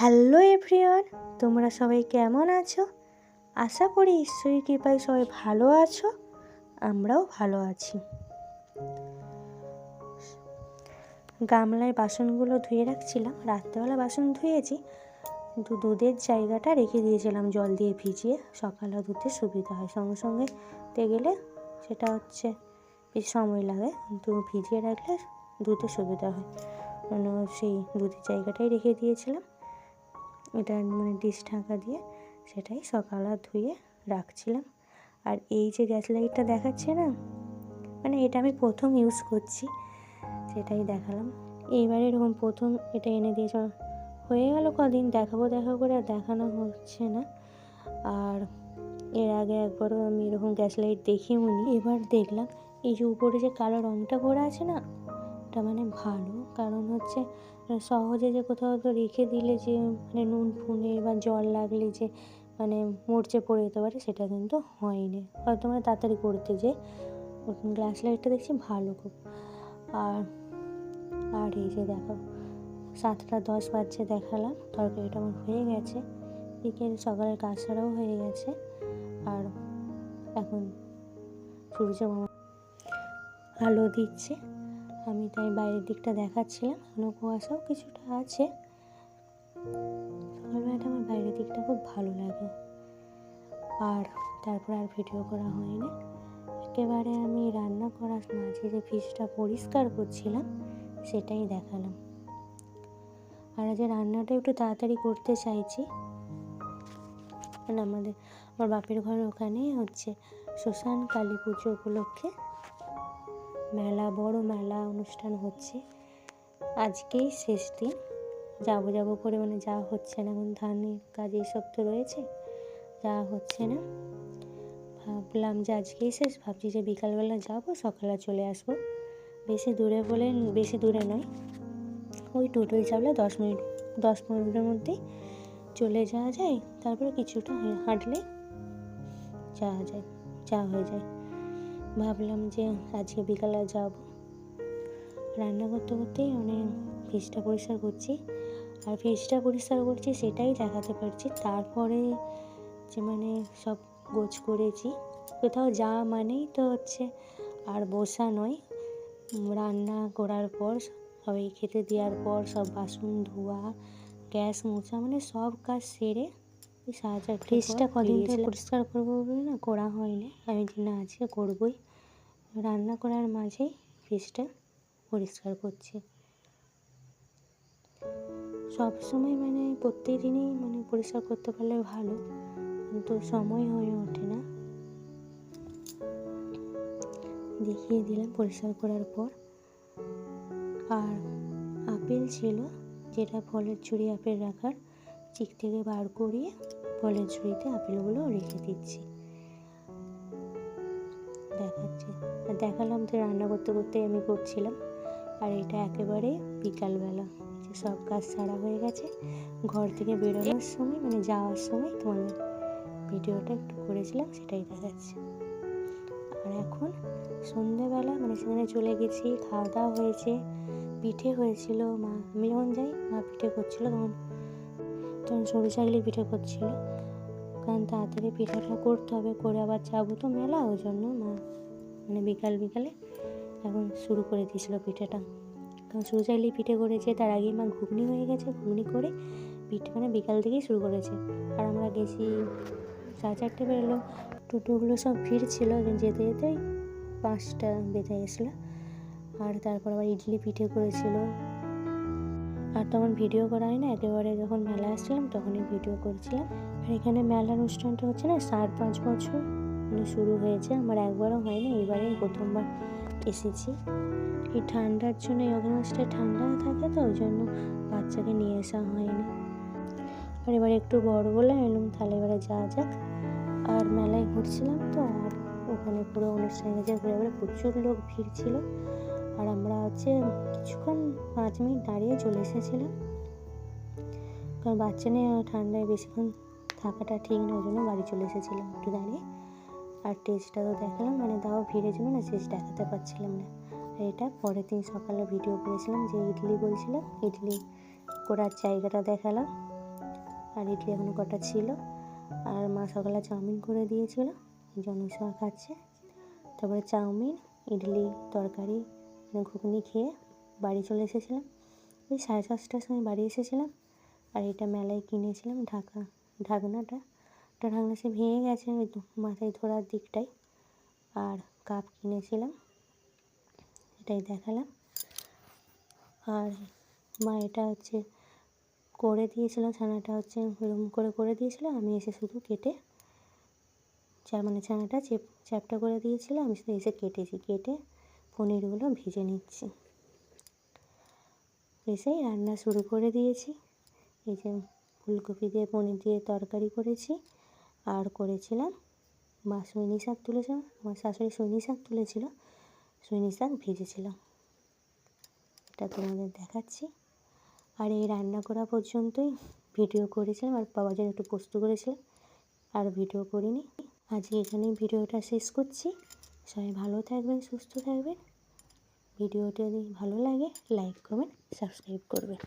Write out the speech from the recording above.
Hello everyone, তোমরা সবাই কেমন আছো? আশা করি ঈশ্বরের কৃপায় সবাই ভালো আছো, আমরাও ভালো আছি। গামলায় বাসনগুলো ধুয়ে রাখছিলাম, রাত্রেবেলা বাসন ধুয়েছি। কিন্তু দুধের জায়গাটা রেখে দিয়েছিলাম, জল দিয়ে ভিজিয়ে। সকালে ধুতে সুবিধা হয়। সঙ্গে সঙ্গে তে গেলে সেটা হচ্ছে বেশ সময় লাগে। কিন্তু ভিজিয়ে রাখলে ধুতে সুবিধা হয়। মানে সেই দুধের জায়গাটাই রেখে দিয়েছিলাম। এটা মানে ডিশ ঢাকা দিয়ে সেটাই সকালে ধুয়ে রাখছিলাম। আর এই যে গ্যাস লাইটটা দেখাচ্ছে না মানে এটা আমি প্রথম ইউজ করছি, সেটাই দেখালাম। এইবারে এরকম প্রথম এটা এনে দিয়েছ হয়ে গেল কদিন, দেখাবো দেখাবো করে আর দেখানো হচ্ছে না। আর এর আগে একবারও আমি এরকম গ্যাস লাইট দেখিও নি, এবার দেখলাম এই যে উপরে যে কালো রঙটা করা আছে না ওটা মানে ভালো, কারণ হচ্ছে সহজে যে কোথাও তো রেখে দিলে যে মানে নুন ফুনে বা জল লাগলে যে মানে মরচে পড়ে যেতে পারে, সেটা কিন্তু হয়নি। হয়তো মানে তাড়াতাড়ি করতে যে গ্লাস লাইটটা দেখছি ভালো খুব। আর আর এই যে দেখো, সাতটা দশ বাজছে দেখালাম, তরকারিটা আমার হয়ে গেছে। বিকেল সকালের কাজ ছাড়াও হয়ে গেছে। আর এখন সূর্য আলো দিচ্ছে। আমি তাই বাইরের দিকটা দেখাচ্ছিলাম এখনও কুয়াশাও কিছুটা আছে। সকালবেলাটা আমার বাইরের দিকটা খুব ভালো লাগে। আর তারপর আর ভিডিও করা হয়নি। একেবারে আমি রান্না করার মাঝে যে ফিশটা পরিষ্কার করছিলাম, সেটাই দেখালাম। আর যে রান্নাটা একটু তাড়াতাড়ি করতে চাইছি। মানে আমাদের, আমার বাপের ঘর ওখানে হচ্ছে শ্মশান কালী পুজো উপলক্ষে। মেলা, বড় মেলা অনুষ্ঠান হচ্ছে। আজকেই শেষ দিন। যাব যাব করে মানে যাওয়া হচ্ছে না, এখন ধানের কাজ এইসব তো রয়েছে যাওয়া হচ্ছে না। ভাবলাম যে আজকেই শেষ, ভাবছি যে বিকালবেলা যাব, সকালে চলে আসব। বেশি দূরে বলে, বেশি দূরে নয়। ওই টোটোয় চাপলে দশ মিনিট, দশ মিনিটের মধ্যেই চলে যাওয়া যায়। তারপরে কিছুটা হাঁটলে যাওয়া যায় যাওয়া হয়ে যায়। ভাবলাম যে আজকে বিকালে যাব। রান্না করতে করতেই অনেক ফ্রিজটা পরিষ্কার করছি। আর ফ্রিজটা পরিষ্কার করছি সেটাই দেখাতে পারছি। তারপরে যে মানে সব গোছ করেছি। কোথাও যাওয়া মানেই তো হচ্ছে আর বসা নয়। রান্না করার পর সবাই খেতে দেওয়ার পর সব বাসন ধোয়া গ্যাস মোছা মানে সব কাজ সেরে চারটে ফ্রিজটা কদিন পরিষ্কার করব বলে না করা হয়নি? আমি না আজকে করবোই। রান্না করার মাঝেই ফ্রিজটা পরিষ্কার করছি। সব সময় মানে প্রত্যেক দিনই মানে পরিষ্কার করতে পারলে ভালো, কিন্তু সময় হয়ে ওঠে না। দেখিয়ে দিলাম পরিষ্কার করার পর। আর আপেল ছিল, যেটা ফলের ঝুড়ি আপেল রাখার চিক থেকে বার করিয়ে ফলের ঝুড়িতে আপেলগুলো রেখে দিচ্ছি। দেখাচ্ছি। আর দেখালাম তো রান্না করতে করতে আমি করছিলাম। আর এটা একেবারে বিকালবেলা। যে সব কাজ সারা হয়ে গেছে। ঘর থেকে বেরোনোর সময় মানে যাওয়ার সময় তোমাদের ভিডিওটা একটু করেছিলাম, সেটাই দেখাচ্ছি। আর এখন সন্ধেবেলা মানে সেখানে চলে গেছি খাওয়া দাওয়া হয়েছে, পিঠে হয়েছিল, মা আমি যখন যাই, মা পিঠে করছিল, তখন তখন সরু চাইলে পিঠে করছিল। কারণ তাড়াতাড়ি পিঠাটা করতে হবে, করে আবার যাব তো মেলা, ওই জন্য মা মানে বিকাল বিকালে এখন শুরু করে দিয়েছিল পিঠেটা। কারণ শুরু চাইলেই পিঠে করেছে, তার আগেই মা ঘুগনি হয়ে গেছে, ঘুগনি করে পিঠে মানে বিকাল থেকেই শুরু করেছে। আর আমরা গেছি সাড়ে চারটে বেরোলো, টোটোগুলো সব ভিড় ছিল যেতে যেতেই পাঁচটা বেঁধে গেছিল। আর তারপর আবার ইডলি পিঠে করেছিল। আর তখন ভিডিও করা হয় না, একেবারে যখন মেলা আসছিলাম তখনই ভিডিও করছিলাম। আর এখানে মেলার অনুষ্ঠানটা হচ্ছে না চার পাঁচ বছর মানে শুরু হয়েছে। আমার একবারও হয়নি এবারে প্রথমবার এসেছি। এই ঠান্ডার জন্য, এই অগস্টে ঠান্ডা থাকে তো, ওই জন্য বাচ্চাকে নিয়ে আসা হয়নি। আর এবার একটু বড় বলে এলাম, তাহলে এবারে যাওয়া যাক। আর মেলায় ঘুরছিলাম তো, আর ওখানে পুরো অনুষ্ঠান গেছে ঘুরে ঘুরে প্রচুর লোক ভিড় ছিল। আর আমরা হচ্ছে কিছুক্ষণ পাঁচ মিনিট দাঁড়িয়ে চলে এসেছিলাম। কারণ বাচ্চা নিয়ে ঠান্ডায় বেশিক্ষণ থাকাটা ঠিক না জন্য বাড়ি চলে এসেছিলাম একটু দাঁড়িয়ে। আর টেস্টটা তো দেখালাম মানে তাও ভিড়ের জন্য না টেস্ট দেখাতে পারছিলাম না। আর এটা পরের দিন সকালে ভিডিও করেছিলাম যে ইডলি বলছিলাম ইডলি করার জায়গাটা দেখালাম। আর ইডলি এখনও কটা ছিল। আর মা সকালে চাউমিন করে দিয়েছিল জনসা খাচ্ছে। তারপরে চাউমিন, ইডলি, তরকারি মানে ঘুগনি খেয়ে বাড়ি চলে এসেছিলাম। ওই সাড়ে পাঁচটার সময় বাড়ি এসেছিলাম। আর এটা মেলায় কিনেছিলাম ঢাকা। ঢাকনাটা ওটা ঢাকনা সে ভেঙে গেছে ওই মাথায় ধরার দিকটায় আর কাপ কিনেছিলাম, এটাই দেখালাম। আর মা এটা হচ্ছে করে দিয়েছিল, ছানাটা হচ্ছে এরকম করে করে দিয়েছিল, আমি এসে শুধু কেটে চা মানে ছানাটা চেপ, চ্যাপটা করে দিয়েছিল, আমি শুধু এসে কেটেছি, কেটে পনিরগুলো ভেজে নিচ্ছি। এসেই রান্না শুরু করে দিয়েছি। এই যে ফুলকপি দিয়ে পনির দিয়ে তরকারি করেছি আর করেছিলাম মা সৈনি শাক তুলেছিলাম আমার শাশুড়ি সৈনি শাক তুলেছিল সৈনি শাক ভেজেছিলাম এটা তোমাদের দেখাচ্ছি। আর এই রান্না করা পর্যন্তই। ভিডিও করেছিলাম আর বাবার জন্য একটু পোস্ত করেছিলাম আর ভিডিও করিনি। আজকে এখানেই ভিডিওটা শেষ করছি। সবাই ভালো থাকবেন, সুস্থ থাকবেন। ভিডিওটা যদি ভালো লাগে, লাইক, কমেন্ট, সাবস্ক্রাইব করবেন।